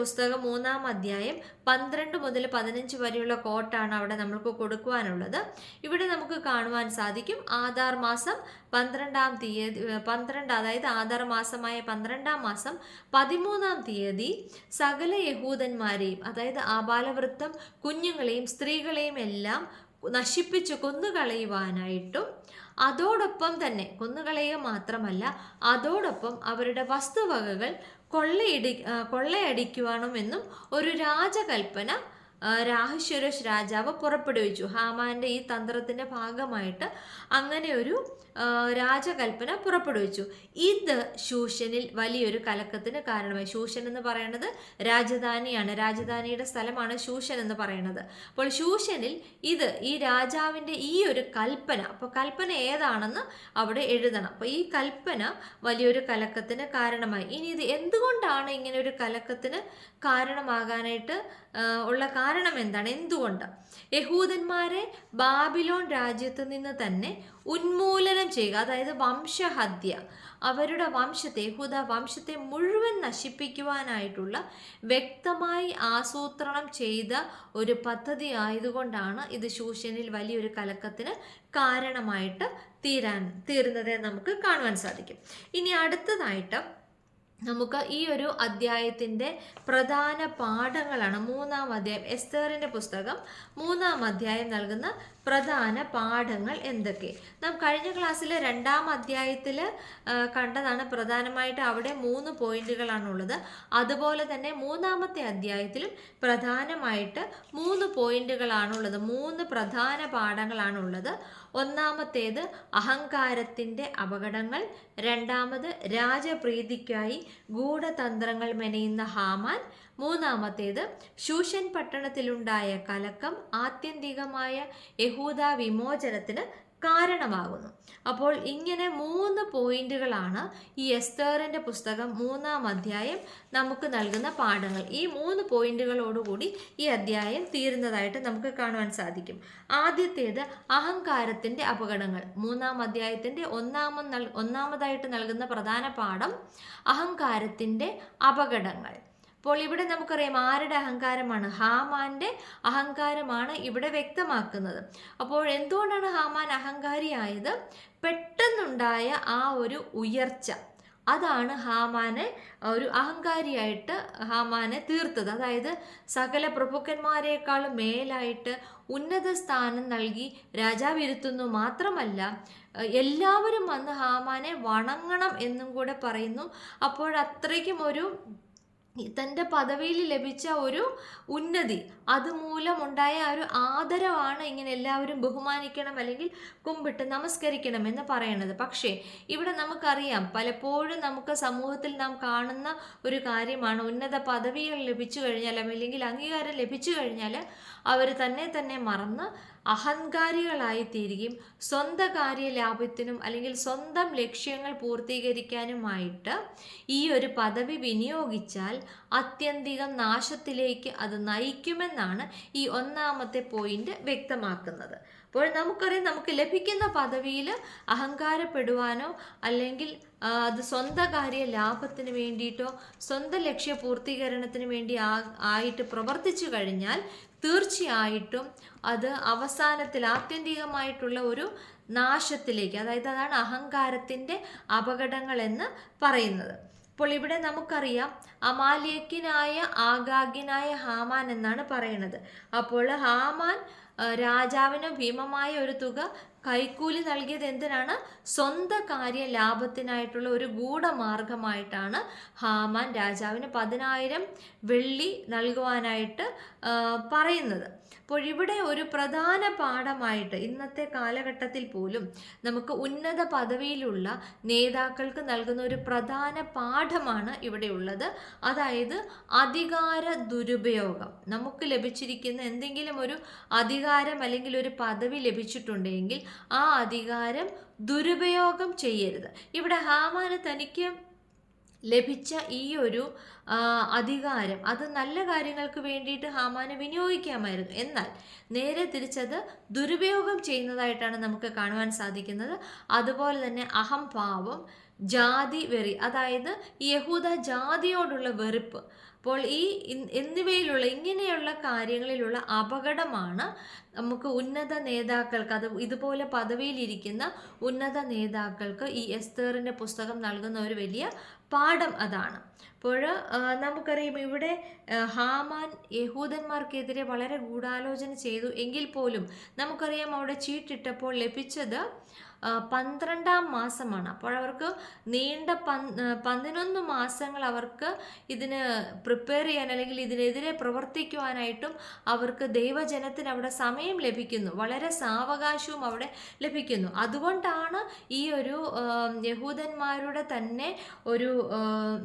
പുസ്തകം മൂന്നാം അധ്യായം പന്ത്രണ്ട് മുതൽ പതിനഞ്ച് വരെയുള്ള കോട്ടാണ് അവിടെ നമ്മൾക്ക് കൊടുക്കുവാനുള്ളത്. ഇവിടെ നമുക്ക് കാണുവാൻ സാധിക്കും ആധാർ മാസം പന്ത്രണ്ടാം തീയതി പന്ത്രണ്ട് അതായത് ആധാർ മാസമായ പന്ത്രണ്ടാം മാസം പതിമൂന്നാം തീയതി സകല യഹൂദന്മാരെയും അതായത് ആബാലവൃത്തം കുഞ്ഞുങ്ങളെയും സ്ത്രീകളെയും എല്ലാം നശിപ്പിച്ച് കൊന്നുകളയുവാനായിട്ടും അതോടൊപ്പം തന്നെ കൊന്നുകളയുക മാത്രമല്ല അതോടൊപ്പം അവരുടെ വസ്തുവകകൾ കൊള്ളയിടി കൊള്ളയടിക്കുവാണമെന്നും ഒരു രാജകൽപ്പന ആ, രാഹുശ്വരേഷ് രാജാവ് പുറപ്പെടുവിച്ചു. ഹാമാന്റെ ഈ തന്ത്രത്തിന്റെ ഭാഗമായിട്ട് അങ്ങനെ ഒരു രാജകൽപ്പന പുറപ്പെടുവിച്ചു. ഇത് ശൂഷനിൽ വലിയൊരു കലക്കത്തിന് കാരണമായി. ശൂഷൻ എന്ന് പറയുന്നത് രാജധാനിയാണ്. രാജധാനിയുടെ സ്ഥലമാണ് ശൂഷൻ എന്ന് പറയുന്നത്. അപ്പോൾ ശൂഷനിൽ ഇത് ഈ രാജാവിന്റെ ഈ ഒരു കൽപ്പന അപ്പോൾ കൽപ്പന ഏതാണെന്ന് അവിടെ എഴുതണം. അപ്പോൾ ഈ കൽപ്പന വലിയൊരു കലക്കത്തിന് കാരണമായി. ഇനി ഇത് എന്തുകൊണ്ടാണ് ഇങ്ങനെ ഒരു കലക്കത്തിന് കാരണമാകാനായിട്ട് ഉള്ള കാരണം എന്താണ്? എന്തുകൊണ്ട്? യഹൂദന്മാരെ ബാബിലോൺ രാജ്യത്ത് നിന്ന് തന്നെ ഉന്മൂലനം ചെയ്യുക അതായത് വംശഹത്യ അവരുടെ വംശത്തെ യഹൂദ വംശത്തെ മുഴുവൻ നശിപ്പിക്കുവാനായിട്ടുള്ള വ്യക്തമായി ആസൂത്രണം ചെയ്ത ഒരു പദ്ധതി ആയതുകൊണ്ടാണ് ഇത് ശൂഷ്യനിൽ വലിയൊരു കലക്കത്തിന് കാരണമായിട്ട് തീരാൻ തീരുന്നതെന്ന് നമുക്ക് കാണുവാൻ സാധിക്കും. ഇനി അടുത്തതായിട്ട് നമുക്ക് ഈ ഒരു അധ്യായത്തിന്റെ പ്രധാന പാഠങ്ങളാണ്. മൂന്നാം അധ്യായം എസ്തേറിന്റെ പുസ്തകം മൂന്നാം അധ്യായം നൽകുന്ന പ്രധാന പാഠങ്ങൾ എന്തൊക്കെ? നാം കഴിഞ്ഞ ക്ലാസ്സിൽ രണ്ടാം അധ്യായത്തിൽ കണ്ടതാണ് പ്രധാനമായിട്ട് അവിടെ മൂന്ന് പോയിന്റുകളാണുള്ളത്. അതുപോലെ തന്നെ മൂന്നാമത്തെ അധ്യായത്തിലും പ്രധാനമായിട്ട് മൂന്ന് പോയിന്റുകളാണുള്ളത്. മൂന്ന് പ്രധാന പാഠങ്ങളാണുള്ളത്. ഒന്നാമത്തേത് അഹങ്കാരത്തിന്റെ അപകടങ്ങൾ രണ്ടാമത് രാജപ്രീതിക്കായി ഗൂഢതന്ത്രങ്ങൾ മെനയുന്ന ഹാമാൻ മൂന്നാമത്തേത് ശൂഷൻ പട്ടണത്തിലുണ്ടായ കലക്കം ആത്യന്തികമായ യഹൂദ വിമോചനത്തിന് കാരണമാകുന്നു. അപ്പോൾ ഇങ്ങനെ മൂന്ന് പോയിന്റുകളാണ് ഈ എസ്തേറിന്റെ പുസ്തകം മൂന്നാം അധ്യായം നമുക്ക് നൽകുന്ന പാഠങ്ങൾ. ഈ മൂന്ന് പോയിന്റുകളോടുകൂടി ഈ അധ്യായം തീരുന്നതായിട്ട് നമുക്ക് കാണുവാൻ സാധിക്കും. ആദ്യത്തേത് അഹങ്കാരത്തിന്റെ അപകടങ്ങൾ. മൂന്നാം അധ്യായത്തിന്റെ ഒന്നാമ നൽ ഒന്നാമതായിട്ട് നൽകുന്ന പ്രധാന പാഠം അഹങ്കാരത്തിന്റെ അപകടങ്ങൾ. അപ്പോൾ ഇവിടെ നമുക്കറിയാം ആരുടെ അഹങ്കാരമാണ്? ഹാമാന്റെ അഹങ്കാരമാണ് ഇവിടെ വ്യക്തമാക്കുന്നത്. അപ്പോൾ എന്തുകൊണ്ടാണ് ഹാമാൻ അഹങ്കാരിയായത്? പെട്ടെന്നുണ്ടായ ആ ഒരു ഉയർച്ച. അതാണ് ഹാമാനെ ഒരു അഹങ്കാരിയായിട്ട് ഹാമാനെ തീർത്തത്. അതായത് സകല പ്രഭുക്കന്മാരെക്കാളും മേലായിട്ട് ഉന്നത സ്ഥാനം നൽകി രാജാവ് ഇരുത്തുന്നു മാത്രമല്ല എല്ലാവരും വന്ന് ഹാമാനെ വണങ്ങണം എന്നും കൂടെ പറയുന്നു. അപ്പോൾ അത്രയ്ക്കും ഒരു തന്റെ പദവിയിൽ ലഭിച്ച ഒരു ഉന്നതി അതുമൂലം ഉണ്ടായ ഒരു ആദരവാണ് ഇങ്ങനെ എല്ലാവരും ബഹുമാനിക്കണം അല്ലെങ്കിൽ കുമ്പിട്ട് നമസ്കരിക്കണം എന്ന് പറയണത് പക്ഷേ ഇവിടെ നമുക്കറിയാം പലപ്പോഴും നമുക്ക് സമൂഹത്തിൽ നാം കാണുന്ന ഒരു കാര്യമാണ് ഉന്നത പദവികൾ ലഭിച്ചു കഴിഞ്ഞാൽ അല്ലെങ്കിൽ അംഗീകാരം ലഭിച്ചു കഴിഞ്ഞാൽ അവർ തന്നെ തന്നെ മറന്ന് അഹങ്കാരികളായി തീരുകയും സ്വന്തം കാര്യലാഭത്തിനും അല്ലെങ്കിൽ സ്വന്തം ലക്ഷ്യങ്ങൾ പൂർത്തീകരിക്കാനുമായിട്ട് ഈ ഒരു പദവി വിനിയോഗിച്ചാൽ അത്യന്തികം നാശത്തിലേക്ക് അത് നയിക്കുമെന്നാണ് ഈ ഒന്നാമത്തെ പോയിന്റ് വ്യക്തമാക്കുന്നത്. അപ്പോൾ നമുക്കറിയാം നമുക്ക് ലഭിക്കുന്ന പദവിയിൽ അഹങ്കാരപ്പെടുവാനോ അല്ലെങ്കിൽ അത് സ്വന്തം കാര്യ ലാഭത്തിന് വേണ്ടിയിട്ടോ സ്വന്തം ലക്ഷ്യ പൂർത്തീകരണത്തിന് വേണ്ടി ആയിട്ട് പ്രവർത്തിച്ചു കഴിഞ്ഞാൽ തീർച്ചയായിട്ടും അത് അവസാനത്തിൽ ആത്യന്തികമായിട്ടുള്ള ഒരു നാശത്തിലേക്ക് അതായത് അതാണ് അഹങ്കാരത്തിന്റെ അപകടങ്ങൾ എന്ന് പറയുന്നത്. അപ്പോൾ ഇവിടെ നമുക്കറിയാം അമാലിയക്കിനായ ആഗാഗ്യനായ ഹാമാൻ എന്നാണ് പറയുന്നത്. അപ്പോൾ ഹാമാൻ രാജാവിന് ഭീമമായ ഒരു തുക കൈക്കൂലി നൽകിയത് എന്തിനാണ്? സ്വന്തം കാര്യ ലാഭത്തിനായിട്ടുള്ള ഒരു ഗൂഢമാർഗമായിട്ടാണ് ഹാമാൻ രാജാവിന് പതിനായിരം വെള്ളി നൽകുവാനായിട്ട് പറയുന്നത്. അപ്പോൾ ഇവിടെ ഒരു പ്രധാന പാഠമായിട്ട് ഇന്നത്തെ കാലഘട്ടത്തിൽ പോലും നമുക്ക് ഉന്നത പദവിയിലുള്ള നേതാക്കൾക്ക് നൽകുന്ന ഒരു പ്രധാന പാഠമാണ് ഇവിടെ ഉള്ളത്. അതായത് അധികാര ദുരുപയോഗം. നമുക്ക് ലഭിച്ചിരിക്കുന്ന എന്തെങ്കിലും ഒരു അധികാരം അല്ലെങ്കിൽ ഒരു പദവി ലഭിച്ചിട്ടുണ്ടെങ്കിൽ ആ അധികാരം ദുരുപയോഗം ചെയ്യരുത്. ഇവിടെ ഹാമാന് തനിക്ക് ലഭിച്ച ഈ ഒരു അധികാരം. അത് നല്ല കാര്യങ്ങൾക്ക് വേണ്ടിയിട്ട് ഹാമാന് വിനിയോഗിക്കാമായിരുന്നു. എന്നാൽ നേരെ തിരിച്ചത് ദുരുപയോഗം ചെയ്യുന്നതായിട്ടാണ് നമുക്ക് കാണുവാൻ സാധിക്കുന്നത്. അതുപോലെ തന്നെ അഹംഭാവം ജാതി വെറി അതായത് യഹൂദ ജാതിയോടുള്ള വെറുപ്പ്. അപ്പോൾ ഈ എന്നിവയിലുള്ള ഇങ്ങനെയുള്ള കാര്യങ്ങളിലുള്ള അപകടമാണ് നമുക്ക് ഉന്നത നേതാക്കൾക്ക് അത് ഇതുപോലെ പദവിയിലിരിക്കുന്ന ഉന്നത നേതാക്കൾക്ക് ഈ എസ്തേറിന്റെ പുസ്തകം നൽകുന്ന ഒരു വലിയ പാഠം അതാണ്. അപ്പോൾ നമുക്കറിയാം ഇവിടെ ഹാമാൻ യഹൂദന്മാർക്കെതിരെ വളരെ ഗൂഢാലോചന ചെയ്തു. എങ്കിൽ പോലും നമുക്കറിയാം അവിടെ ചീട്ടിട്ടപ്പോൾ ലഭിച്ചത് പന്ത്രണ്ടാം മാസമാണ്. അപ്പോൾ അവർക്ക് നീണ്ട പതിനൊന്ന് മാസങ്ങൾ അവർക്ക് ഇതിന് പ്രിപ്പയർ ചെയ്യാൻ അല്ലെങ്കിൽ ഇതിനെതിരെ പ്രവർത്തിക്കുവാനായിട്ടും അവർക്ക് ദൈവജനത്തിന് അവിടെ സമയം ലഭിക്കുന്നു. വളരെ സാവകാശവും അവിടെ ലഭിക്കുന്നു. അതുകൊണ്ടാണ് ഈ ഒരു യഹൂദന്മാരുടെ തന്നെ ഒരു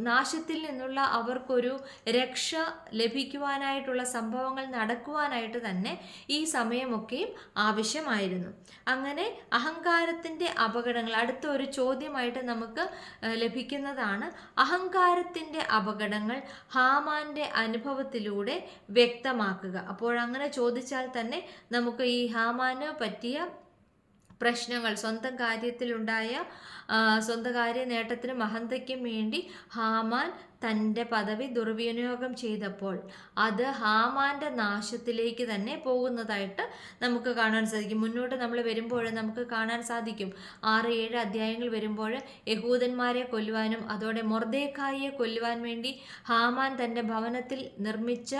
നാശത്തിൽ നിന്നുള്ള അവർക്കൊരു രക്ഷ ലഭിക്കുവാനായിട്ടുള്ള സംഭവങ്ങൾ നടക്കുവാനായിട്ട് തന്നെ ഈ സമയമൊക്കെയും ആവശ്യമായിരുന്നു. അങ്ങനെ അഹങ്കാരത്തിന്റെ അപകടങ്ങൾ അടുത്ത ഒരു ചോദ്യമായിട്ട് നമുക്ക് ലഭിക്കുന്നതാണ്. അഹങ്കാരത്തിന്റെ അപകടങ്ങൾ ഹാമാന്റെ അനുഭവത്തിലൂടെ വ്യക്തമാക്കുക. അപ്പോൾ അങ്ങനെ ചോദിച്ചാൽ തന്നെ നമുക്ക് ഈ ഹാമാന് പറ്റിയ പ്രശ്നങ്ങൾ സ്വന്തം കാര്യത്തിലുണ്ടായ ആ, സ്വന്തം കാര്യ നേട്ടത്തിനും അഹന്തയ്ക്കും വേണ്ടി ഹാമാൻ തന്റെ പദവി ദുർവിനിയോഗം ചെയ്തപ്പോൾ അത് ഹാമാന്റെ നാശത്തിലേക്ക് തന്നെ പോകുന്നതായിട്ട് നമുക്ക് കാണാൻ സാധിക്കും. മുന്നോട്ട് നമ്മൾ വരുമ്പോൾ നമുക്ക് കാണാൻ സാധിക്കും. ആറ് ഏഴ് അധ്യായങ്ങൾ വരുമ്പോൾ യഹൂദന്മാരെ കൊല്ലുവാനും അതോടെ മൊർദേക്കായിയെ കൊല്ലുവാൻ വേണ്ടി ഹാമാൻ തന്റെ ഭവനത്തിൽ നിർമ്മിച്ച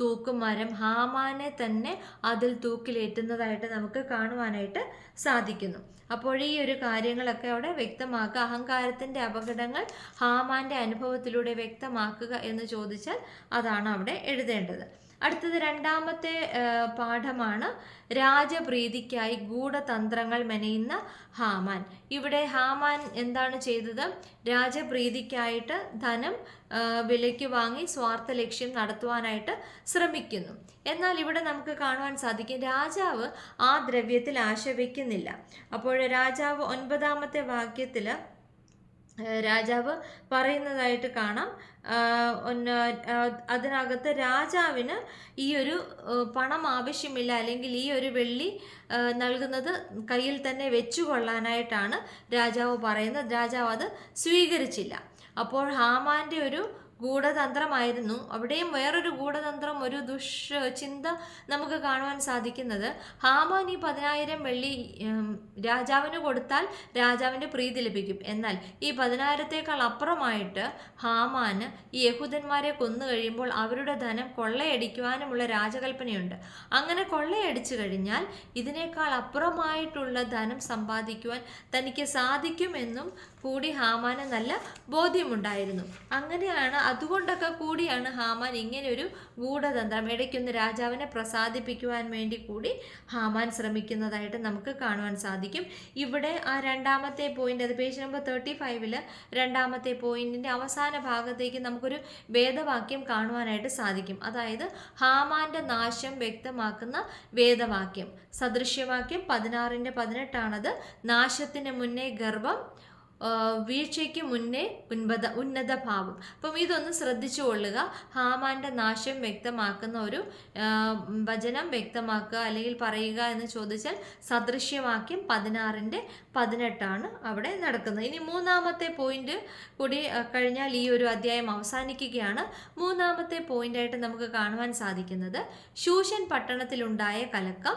തൂക്കുമരം ഹാമാനെ തന്നെ അതിൽ തൂക്കിലേറ്റുന്നതായിട്ട് നമുക്ക് കാണുവാനായിട്ട് സാധിക്കുന്നു. അപ്പോൾ ഈ ഒരു കാര്യങ്ങളൊക്കെ അവിടെ വ്യക്തമാക്കുക. അഹങ്കാരത്തിന്റെ അപകടങ്ങൾ ഹാമാന്റെ അനുഭവത്തിലൂടെ വ്യക്തമാക്കുക എന്ന് ചോദിച്ചാൽ അതാണ് അവിടെ എഴുതേണ്ടത്. അടുത്തത് രണ്ടാമത്തെ പാഠമാണ് രാജപ്രീതിക്കായി ഗൂഢതന്ത്രങ്ങൾ മെനയുന്ന ഹാമാൻ. ഇവിടെ ഹാമാൻ എന്താണ് ചെയ്തത്? രാജപ്രീതിക്കായിട്ട് ധനം വിലയ്ക്ക് വാങ്ങി സ്വാർത്ഥ ലക്ഷ്യം നടത്തുവാനായിട്ട് ശ്രമിക്കുന്നു. എന്നാൽ ഇവിടെ നമുക്ക് കാണുവാൻ സാധിക്കും രാജാവ് ആ ദ്രവ്യത്തിൽ ആശ വയ്ക്കുന്നില്ല അപ്പോൾ രാജാവ് ഒൻപതാമത്തെ വാക്യത്തിൽ രാജാവ് പറയുന്നതായിട്ട് കാണാം. അതിനകത്ത് രാജാവിന് ഈ ഒരു പണം ആവശ്യമില്ല. അല്ലെങ്കിൽ ഈ ഒരു വെള്ളി നൽകുന്നത് കയ്യിൽ തന്നെ വെച്ചു കൊള്ളാനായിട്ടാണ് രാജാവ് പറയുന്നത്. രാജാവ് അത് സ്വീകരിച്ചില്ല. അപ്പോൾ ഹാമാന്റെ ഒരു ഗൂഢതന്ത്രമായിരുന്നു. അവിടെയും വേറൊരു ഗൂഢതന്ത്രം ഒരു ദുഷ് ചിന്ത നമുക്ക് കാണുവാൻ സാധിക്കുന്നത്. ഹാമാൻ ഈ പതിനായിരം വെള്ളി രാജാവിന് കൊടുത്താൽ രാജാവിന്റെ പ്രീതി ലഭിക്കും. എന്നാൽ ഈ പതിനായിരത്തേക്കാൾ അപ്പുറമായിട്ട് ഹാമാന് ഈ യഹൂദന്മാരെ കൊന്നു കഴിയുമ്പോൾ അവരുടെ ധനം കൊള്ളയടിക്കുവാനുമുള്ള രാജകൽപ്പനയുണ്ട്. അങ്ങനെ കൊള്ളയടിച്ചു കഴിഞ്ഞാൽ ഇതിനേക്കാൾ അപ്പുറമായിട്ടുള്ള ധനം സമ്പാദിക്കുവാൻ തനിക്ക് സാധിക്കുമെന്നും കൂടി ഹാമാന് നല്ല ബോധ്യമുണ്ടായിരുന്നു. അങ്ങനെയാണ് അതുകൊണ്ടൊക്കെ കൂടിയാണ് ഹാമാൻ ഇങ്ങനെ ഒരു ഗൂഢതന്ത്രം ഇടയ്ക്കൊന്ന് രാജാവിനെ പ്രസാദിപ്പിക്കുവാൻ വേണ്ടി കൂടി ഹാമാൻ ശ്രമിക്കുന്നതായിട്ട് നമുക്ക് കാണുവാൻ സാധിക്കും. ഇവിടെ ആ രണ്ടാമത്തെ പോയിന്റ് അത് പേജ് നമ്പർ തേർട്ടി ഫൈവിൽ രണ്ടാമത്തെ പോയിന്റിന്റെ അവസാന ഭാഗത്തേക്ക് നമുക്കൊരു വേദവാക്യം കാണുവാനായിട്ട് സാധിക്കും. അതായത് ഹാമാന്റെ നാശം വ്യക്തമാക്കുന്ന വേദവാക്യം. സദൃശ്യവാക്യം പതിനാറിന്റെ പതിനെട്ടാണത്. നാശത്തിന് മുന്നേ ഗർഭം വീഴ്ചയ്ക്ക് മുന്നേ ഉന്നത ഉന്നത ഭാവം. അപ്പം ഇതൊന്ന് ശ്രദ്ധിച്ചു കൊള്ളുക. ഹാമാന്റെ നാശം വ്യക്തമാക്കുന്ന ഒരു വചനം വ്യക്തമാക്കുക അല്ലെങ്കിൽ പറയുക എന്ന് ചോദിച്ചാൽ സദൃശ്യവാക്യം പതിനാറിന്റെ പതിനെട്ടാണ് അവിടെ നടക്കുന്നത്. ഇനി മൂന്നാമത്തെ പോയിന്റ് കൂടി കഴിഞ്ഞാൽ ഈ ഒരു അധ്യായം അവസാനിക്കുകയാണ്. മൂന്നാമത്തെ പോയിന്റായിട്ട് നമുക്ക് കാണുവാൻ സാധിക്കുന്നത് ശൂഷൻ പട്ടണത്തിലുണ്ടായ കലക്കം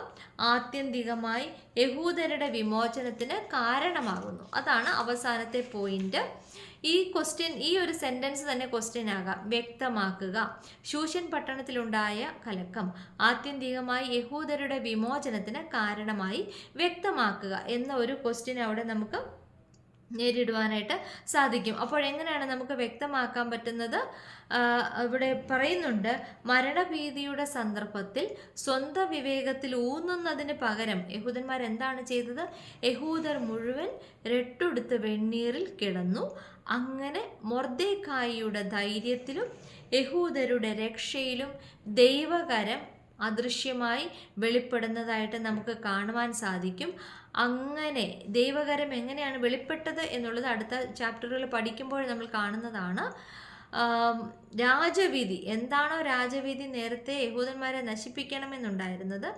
ആത്യന്തികമായി യഹൂദരുടെ വിമോചനത്തിന് കാരണമാകുന്നു. അതാണ് അവസാനത്തെ പോയിന്റ് ഈ ക്വസ്റ്റ്യൻ ഈ ഒരു സെന്റൻസ് തന്നെ ക്വസ്റ്റ്യൻ ആകാം. വ്യക്തമാക്കുക. ശൂഷൻ പട്ടണത്തിലുണ്ടായ കലക്കം ആത്യന്തികമായി യഹൂദരുടെ വിമോചനത്തിന് കാരണമായി വ്യക്തമാക്കുക എന്ന ഒരു ക്വസ്റ്റ്യൻ അവിടെ നമുക്ക് നേരിടുവാനായിട്ട് സാധിക്കും. അപ്പോൾ എങ്ങനെയാണ് നമുക്ക് വ്യക്തമാക്കാൻ പറ്റുന്നത്? ഇവിടെ പറയുന്നുണ്ട് മരണഭീതിയുടെ സന്ദർഭത്തിൽ സ്വന്തം വിവേകത്തിൽ ഊന്നുന്നതിന് പകരം യഹൂദന്മാർ എന്താണ് ചെയ്തത്? യഹൂദർ മുഴുവൻ രട്ടുടുത്ത് വെണ്ണീറിൽ കിടന്നു. അങ്ങനെ മൊർദേക്കായിയുടെ ധൈര്യത്തിലും യഹൂദരുടെ രക്ഷയിലും ദൈവകരം അദൃശ്യമായി വെളിപ്പെടുന്നതായിട്ട് നമുക്ക് കാണുവാൻ സാധിക്കും. അങ്ങനെ ദൈവകരം എങ്ങനെയാണ് വെളിപ്പെട്ടത് എന്നുള്ളത് അടുത്ത ചാപ്റ്ററുകൾ പഠിക്കുമ്പോൾ നമ്മൾ കാണുന്നതാണ്. ആം, രാജവിധി എന്താണോ രാജവീതി നേരത്തെ യഹൂദന്മാരെ നശിപ്പിക്കണമെന്നുണ്ടായിരുന്നത്.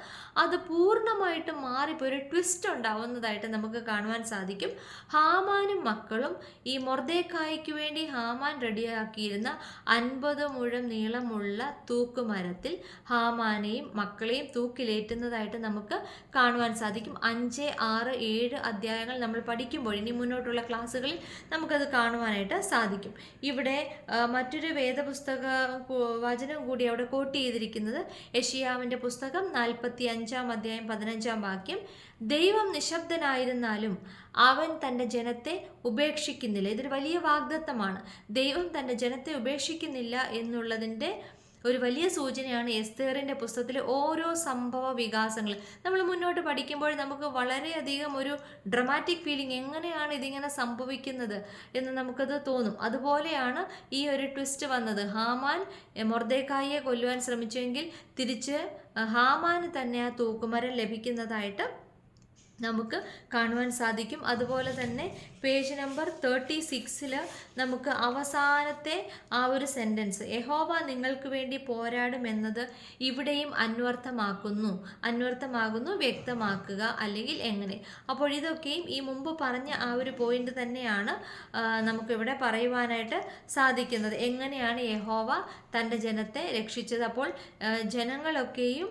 അത് പൂർണമായിട്ടും മാറിപ്പോ ഒരു ട്വിസ്റ്റ് ഉണ്ടാവുന്നതായിട്ട് നമുക്ക് കാണുവാൻ സാധിക്കും. ഹാമാനും മക്കളും ഈ മൊർദേക്കായ്ക്ക് വേണ്ടി ഹാമാൻ റെഡിയാക്കിയിരുന്ന അൻപത് മുഴം നീളമുള്ള തൂക്കുമരത്തിൽ ഹാമാനെയും മക്കളെയും തൂക്കിലേറ്റുന്നതായിട്ട് നമുക്ക് കാണുവാൻ സാധിക്കും. അഞ്ച് ആറ് ഏഴ് അധ്യായങ്ങൾ നമ്മൾ പഠിക്കുമ്പോൾ ഇനി മുന്നോട്ടുള്ള ക്ലാസ്സുകളിൽ നമുക്കത് കാണുവാനായിട്ട് സാധിക്കും. ഇവിടെ മറ്റൊരു വേദപുസ്തക വചനം കൂടി അവിടെ കോട്ട് ചെയ്തിരിക്കുന്നത് യഷിയാവിന്റെ പുസ്തകം നാൽപ്പത്തി അഞ്ചാം അധ്യായം പതിനഞ്ചാം വാക്യം ദൈവം നിശബ്ദനായിരുന്നാലും അവൻ തന്റെ ജനത്തെ ഉപേക്ഷിക്കുന്നില്ല. ഇതൊരു വലിയ വാഗ്ദത്തമാണ്. ദൈവം തന്റെ ജനത്തെ ഉപേക്ഷിക്കുന്നില്ല എന്നുള്ളതിന്റെ ഒരു വലിയ സൂചനയാണ് എസ്തേറിന്റെ പുസ്തകത്തിലെ ഓരോ സംഭവ വികാസങ്ങൾ. നമ്മൾ മുന്നോട്ട് പഠിക്കുമ്പോൾ നമുക്ക് വളരെയധികം ഒരു ഡ്രമാറ്റിക് ഫീലിംഗ് എങ്ങനെയാണ് ഇതിങ്ങനെ സംഭവിക്കുന്നത് എന്ന് നമുക്കത് തോന്നും. അതുപോലെയാണ് ഈ ഒരു ട്വിസ്റ്റ് വന്നത്. ഹാമാൻ എ, മൊർദേക്കായിയെ കൊല്ലുവാൻ ശ്രമിച്ചെങ്കിൽ തിരിച്ച് ഹാമാന് തന്നെ ആ തൂക്കുമരം ലഭിക്കുന്നതായിട്ട് നമുക്ക് കാണുവാൻ സാധിക്കും. അതുപോലെ തന്നെ പേജ് നമ്പർ തേർട്ടി സിക്സിൽ നമുക്ക് അവസാനത്തെ ആ ഒരു സെന്റൻസ് യഹോവ നിങ്ങൾക്ക് വേണ്ടി പോരാടുമെന്നത് ഇവിടെയും അന്വർത്ഥമാക്കുന്നു. അന്വർത്ഥമാകുന്നു വ്യക്തമാക്കുക അല്ലെങ്കിൽ എങ്ങനെ. അപ്പോൾ ഇതൊക്കെയും ഈ മുമ്പ് പറഞ്ഞ ആ ഒരു പോയിന്റ് തന്നെയാണ് നമുക്കിവിടെ പറയുവാനായിട്ട് സാധിക്കുന്നത്. എങ്ങനെയാണ് യഹോവ തന്റെ ജനത്തെ രക്ഷിച്ചത്? അപ്പോൾ ജനങ്ങളൊക്കെയും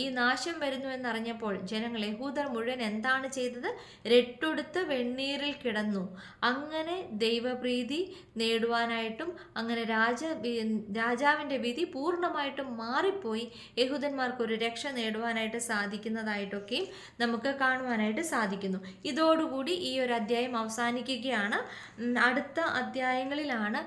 ഈ നാശം വരുന്നു എന്നറിഞ്ഞപ്പോൾ ജനങ്ങൾ യഹൂദർ മുഴുവൻ എന്താണ് ചെയ്തത്? രട്ടൊടുത്ത് വെണ്ണീരിൽ കിടന്നു. അങ്ങനെ ദൈവപ്രീതി നേടുവാനായിട്ടും അങ്ങനെ രാജ രാജാവിന്റെ വിധി പൂർണമായിട്ടും മാറിപ്പോയി. യഹൂദന്മാർക്ക് ഒരു രക്ഷ നേടുവാനായിട്ട് സാധിക്കുന്നതായിട്ടൊക്കെയും നമുക്ക് കാണുവാനായിട്ട് സാധിക്കുന്നു. ഇതോടുകൂടി ഈ ഒരു അധ്യായം അവസാനിക്കുകയാണ്. അടുത്ത അധ്യായങ്ങളിലാണ്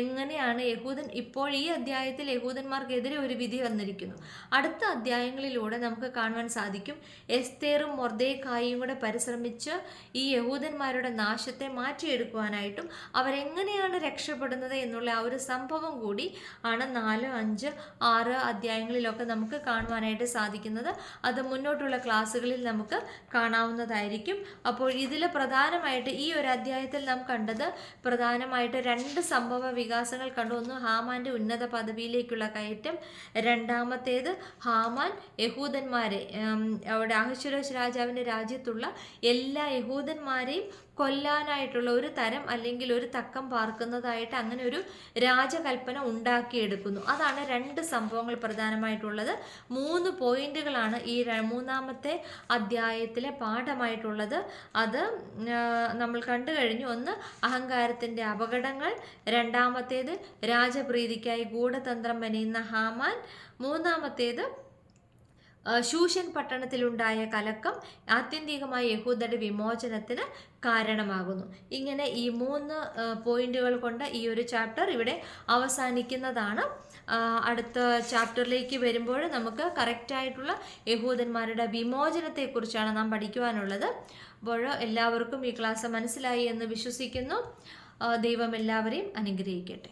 എങ്ങനെയാണ് യഹൂദൻ ഇപ്പോൾ ഈ അധ്യായത്തിൽ യഹൂദന്മാർക്കെതിരെ ഒരു വിധി വന്നിരിക്കുന്നു. അടുത്ത അധ്യായങ്ങളിലൂടെ നമുക്ക് കാണുവാൻ സാധിക്കും. എസ്തേറും മൊർദേക്കായും കൂടെ പരിശ്രമിച്ച് ഈ യഹൂദന്മാരുടെ നാശത്തെ മാറ്റിയെടുക്കുവാനായിട്ടും അവരെങ്ങനെയാണ് രക്ഷപ്പെടുന്നത് എന്നുള്ള ആ ഒരു സംഭവം കൂടി ആണ് നാല് അഞ്ച് ആറ് അധ്യായങ്ങളിലൊക്കെ നമുക്ക് കാണുവാനായിട്ട് സാധിക്കുന്നത്. അത് മുന്നോട്ടുള്ള ക്ലാസ്സുകളിൽ നമുക്ക് കാണാവുന്നതായിരിക്കും. അപ്പോൾ ഇതിൽ പ്രധാനമായിട്ട് ഈ ഒരു അധ്യായത്തിൽ നാം കണ്ടത് പ്രധാനമായിട്ട് രണ്ട് സംഭവ വികാസങ്ങൾ കണ്ടു. ഒന്ന് ഹാമാന്റെ ഉന്നത പദവിയിലേക്കുള്ള കയറ്റം രണ്ടാമത്തേത് ഹാമാൻ യഹൂദന്മാരെ അവിടെ അഹശ്വരോഷ് രാജാവിന്റെ രാജ്യത്തുള്ള എല്ലാ യഹൂദന്മാരെയും കൊല്ലാനായിട്ടുള്ള ഒരു തരം അല്ലെങ്കിൽ ഒരു തക്കം പാർക്കുന്നതായിട്ട് അങ്ങനെ ഒരു രാജകൽപ്പന ഉണ്ടാക്കിയെടുക്കുന്നു. അതാണ് രണ്ട് സംഭവങ്ങൾ പ്രധാനമായിട്ടുള്ളത്. മൂന്ന് പോയിന്റുകളാണ് ഈ മൂന്നാമത്തെ അധ്യായത്തിലെ പാഠമായിട്ടുള്ളത്. അത് നമ്മൾ കണ്ടു കഴിഞ്ഞു. ഒന്ന് അഹങ്കാരത്തിന്റെ അപകടങ്ങൾ. രണ്ടാമത്തേത് രാജപ്രീതിക്കായി ഗൂഢതന്ത്രം മെനയുന്ന ഹാമാൻ. മൂന്നാമത്തേത് ശൂഷൻ പട്ടണത്തിലുണ്ടായ കലക്കം ആത്യന്തികമായ യഹൂദരുടെ വിമോചനത്തിന് കാരണമാകുന്നു. ഇങ്ങനെ ഈ മൂന്ന് പോയിന്റുകൾ കൊണ്ട് ഈ ഒരു ചാപ്റ്റർ ഇവിടെ അവസാനിക്കുന്നതാണ്. അടുത്ത ചാപ്റ്ററിലേക്ക് വരുമ്പോൾ നമുക്ക് കറക്റ്റായിട്ടുള്ള യഹൂദന്മാരുടെ വിമോചനത്തെക്കുറിച്ചാണ് നാം പഠിക്കുവാനുള്ളത്. അപ്പോൾ എല്ലാവർക്കും ഈ ക്ലാസ് മനസ്സിലായി എന്ന് വിശ്വസിക്കുന്നു. ദൈവം എല്ലാവരെയും അനുഗ്രഹിക്കട്ടെ.